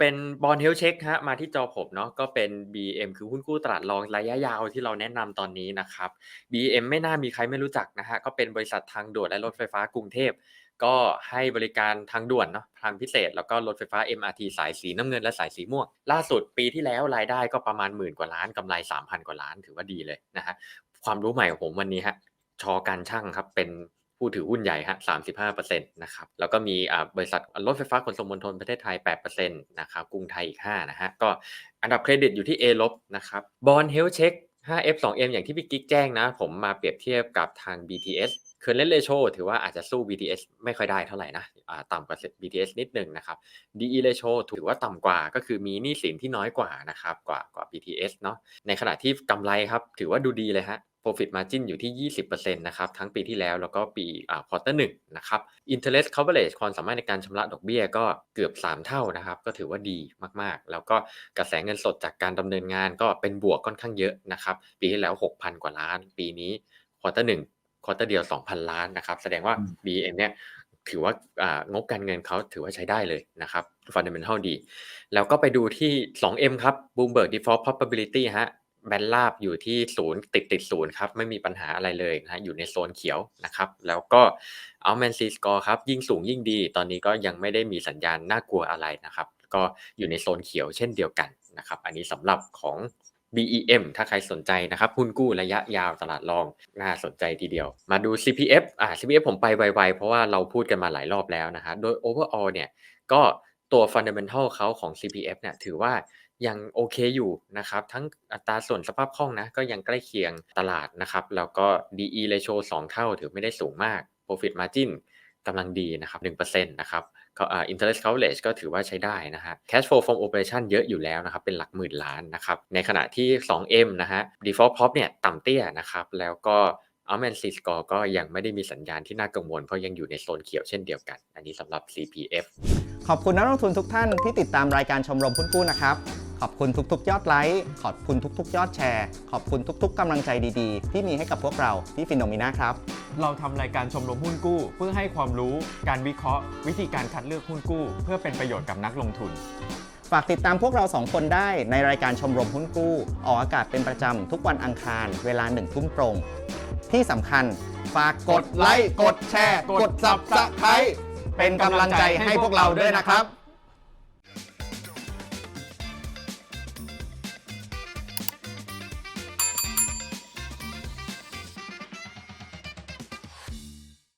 เป็นบอลเฮลเช็คฮะมาที่จอผมเนาะก็เป็น BM คือหุ้นกู้ตลาดรองระยะยาวที่เราแนะนำตอนนี้นะครับ BM ไม่น่ามีใครไม่รู้จักนะฮะก็เป็นบริษัททางด่วนและรถไฟฟ้ากรุงเทพ ก็ให้บริการทางด่วนเนาะทางพิเศษ แล้วก็รถไฟฟ้า MRT สายสีน้ำเงินและสายสีม่วง ล่าสุดปีที่แล้วรายได้ก็ประมาณหมื่นกว่าล้านกำไร 3,000 กว่าล้านถือว่าดีเลยนะฮะความรู้ใหม่ของผมวันนี้ฮะชอการช่างครับเป็น ผู้ถือหุ้นใหญ่ฮะ35%นต์นะครับ แล้วก็มีอ่าบริษัทรถไฟฟ้าขนส่งมวลชนประเทศไทย8%นต์นะครับ กรุงไทยอีก5นะฮะ ก็อันดับเครดิตอยู่ที่ A ลบนะครับ บอลเฮลเช็ค 5F 2M อย่างที่พี่กิ๊กแจ้งนะ ผมมาเปรียบเทียบกับทาง BTS เค r ร์เ n t ratio ถือว่าอาจจะสู้ BTS ไม่ค่อยได้เท่าไหร่นะอ่าต่ำกว่า BTS นิดหนึ่งนะครับ DE ratio ถือว่าต่ำกว่าก็คือมีหนี้สินที่น้อยกว่านะครับกว่ากว่า BTS เนาะในขณะที่กำไรครับถือว่าดูดีเลยฮะ profit margin อยู่ที่ 20%นะครับทั้งปีที่แล้วแล้วก็ปีอ่า quarter 1นะครับ interest coverage ความสามารถในการชำระดอกเบี้ยก็เกือบ 3 เท่านะครับ ก็ถือว่าดีมากๆ แล้วก็กระแสเงินสดจากการดำเนินงานก็เป็นบวกค่อนข้างเยอะนะครับปีที่แล้ว 6,000 กว่าล้าน ปีนี้ quarter 1 quarter เดียว 2,000 ล้านนะครับแสดงว่า BM เนี่ยถือว่าอ่างบการเงินเขาถือว่าใช้ได้เลยนะครับ fundamental ดี แล้วก็ไปดูที่ 2M ครับ Bloomberg Default Probability ฮะ แบนลาบอยู่ที่ศูนย์ติดติดศูนย์ครับไม่มีปัญหาอะไรเลยนะอยู่ในโซนเขียวนะครับ แล้วก็เอาแมนซีสกอร์ครับยิ่งสูงยิ่งดี ตอนนี้ก็ยังไม่ได้มีสัญญาณน่ากลัวอะไรนะครับ ก็อยู่ในโซนเขียวเช่นเดียวกันนะครับ อันนี้สำหรับของ BEM ถ้าใครสนใจนะครับหุ้นกู้ระยะยาวตลาดรองน่าสนใจทีเดียว มาดู CPF อ่า CPF ผมไปไวๆ เพราะว่าเราพูดกันมาหลายรอบแล้วนะฮะโดย overall เนี่ยก็ตัว fundamental เขาของ CPF เนี่ยถือว่า ยังโอเคอยู่นะครับ ทั้งอัตราส่วนสภาพคล่องนะก็ยังใกล้เคียงตลาดนะครับแล้วก็ DE ratio 2 เท่าถือไม่ได้สูงมาก profit margin กำลังดีนะครับ1%นะครับก็อ่า interest coverage ก็ถือว่าใช้ได้นะฮะ cash flow from operation เยอะอยู่แล้วนะครับ เป็นหลักหมื่นล้านนะครับ ในขณะที่ 2M นะฮะ default prop เนี่ยต่ำเตี้ยนะครับ แล้วก็ a l m a n C score ก็ยังไม่ได้มีสัญญาณที่น่ากังวล เพราะยังอยู่ในโซนเขียวเช่นเดียวกัน อันนี้สำหรับ CPF ขอบคุณนักลงทุนทุกท่านที่ติดตามรายการชมรมหุ้นกู้นะครับ ขอบคุณทุกๆ ยอดไลค์ ขอบคุณทุกๆ ยอดแชร์ ขอบคุณทุกๆกำลังใจดีๆ ที่มีให้กับพวกเราที่ฟินโนมิน่าครับ เราทำรายการชมรมหุ้นกู้ เพื่อให้ความรู้การวิเคราะห์ วิธีการคัดเลือกหุ้นกู้ เพื่อเป็นประโยชน์กับนักลงทุน ฝากติดตามพวกเราสองคนได้ในรายการชมรมหุ้นกู้ ออกอากาศเป็นประจำทุกวันอังคาร เวลาหนึ่งทุ่มตรง ที่สำคัญฝากกดไลค์กดแชร์ กด subscribe เป็นกำลังใจให้พวกเราด้วยนะครับ